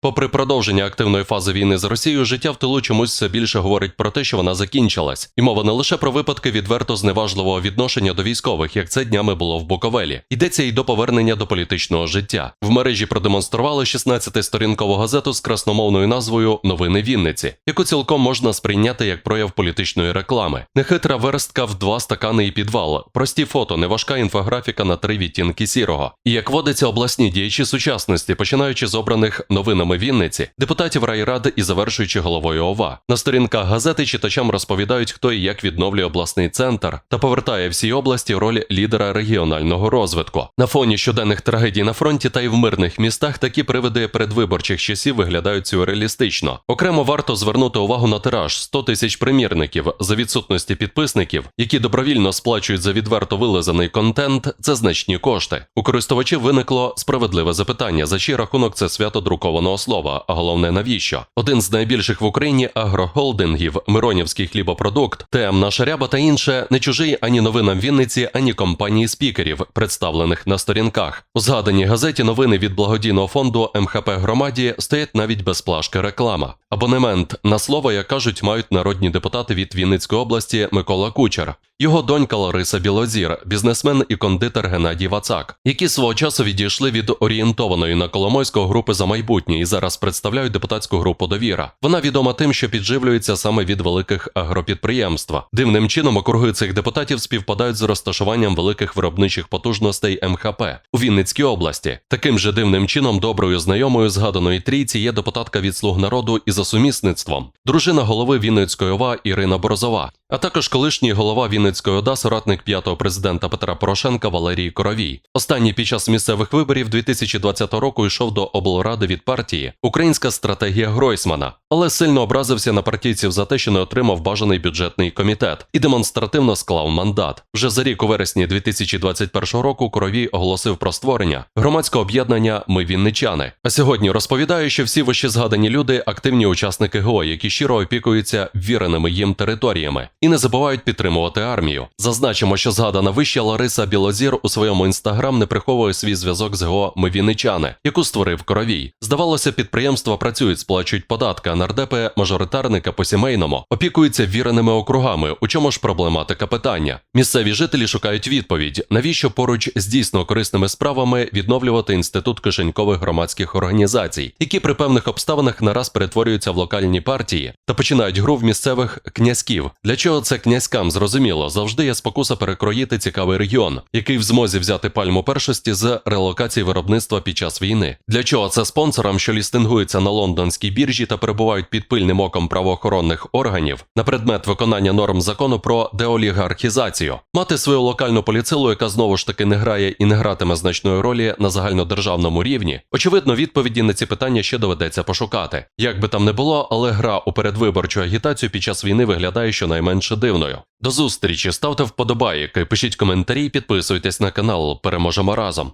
Попри продовження активної фази війни з Росією, життя в тилу чомусь все більше говорить про те, що вона закінчилась, і мова не лише про випадки відверто зневажливого відношення до військових, як це днями було в Буковелі. Йдеться й до повернення до політичного життя. В мережі продемонстрували 16-сторінкову газету з красномовною назвою Новини Вінниці, яку цілком можна сприйняти як прояв політичної реклами. Нехитра верстка в два стакани і підвал, прості фото, неважка інфографіка на три відтінки сірого. І як водиться обласні діячі сучасності, починаючи з обраних новинами Вінниці, депутатів райради і завершуючи головою ОВА. На сторінках газети читачам розповідають, хто і як відновлює обласний центр та повертає всій області роль лідера регіонального розвитку. На фоні щоденних трагедій на фронті та й в мирних містах такі привиди передвиборчих часів виглядають сюрреалістично. Окремо варто звернути увагу на тираж 100 тисяч примірників за відсутності підписників, які добровільно сплачують за відверто вилизаний контент. Це значні кошти. У користувачів виникло справедливе запитання, за чий рахунок це свято друкованого слова, а головне навіщо? Один з найбільших в Україні агрохолдингів Миронівський хлібопродукт, ТМ Наша Ряба та інше не чужий ані новинам Вінниці, ані компанії спікерів, представлених на сторінках. У згаданій газеті новини від благодійного фонду МХП громаді стоять навіть без плашки реклама. Абонемент на слово, як кажуть, мають народні депутати від Вінницької області Микола Кучер. Його донька Лариса Білозір, бізнесмен і кондитер Геннадій Вацак, які свого часу відійшли від орієнтованої на Коломойського групи за майбутнє і зараз представляють депутатську групу довіра. Вона відома тим, що підживлюється саме від великих агропідприємств. Дивним чином округи цих депутатів співпадають з розташуванням великих виробничих потужностей МХП у Вінницькій області. Таким же дивним чином доброю знайомою згаданої трійці є депутатка від слуг народу і за сумісництвом, дружина голови Вінницької ОВА Ірина Борозова, а також колишній голова Вінницької ОДА, соратник п'ятого президента Петра Порошенка Валерій Коровій. Останній під час місцевих виборів 2020 року йшов до облради від партії Українська стратегія Гройсмана, але сильно образився на партійців за те, що не отримав бажаний бюджетний комітет і демонстративно склав мандат. Вже за рік у вересні 2021 року Коровій оголосив про створення громадського об'єднання Ми Вінничани. А сьогодні розповідає, що всі вище згадані люди активні учасники ГО, які щиро опікуються ввіреними їм територіями і не забувають підтримувати армію. Зазначимо, що згадана вища Лариса Білозір у своєму інстаграм не приховує свій зв'язок з ГО Ми Вінничани, яку створив Коровій. Здавалося, підприємства працюють, сплачують податки, а нардепи мажоритарника по сімейному опікуються віреними округами. У чому ж проблематика питання? Місцеві жителі шукають відповідь, навіщо поруч з дійсно корисними справами відновлювати інститут кишенькових громадських організацій, які при певних обставинах нараз перетворюються в локальні партії та починають гру в місцевих князьків. Для чого це князькам зрозуміло? Завжди є спокуса перекроїти цікавий регіон, який в змозі взяти пальму першості з релокації виробництва під час війни. Для чого це спонсорам, що лістингуються на лондонській біржі та перебувають під пильним оком правоохоронних органів на предмет виконання норм закону про деолігархізацію, мати свою локальну поліцилу, яка знову ж таки не грає і не гратиме значної ролі на загальнодержавному рівні. Очевидно, відповіді на ці питання ще доведеться пошукати. Як би там не було, але гра у передвиборчу агітацію під час війни виглядає щонайменше дивною. До зустрічі, ставте вподобайки, пишіть коментарі, підписуйтесь на канал. Переможемо разом.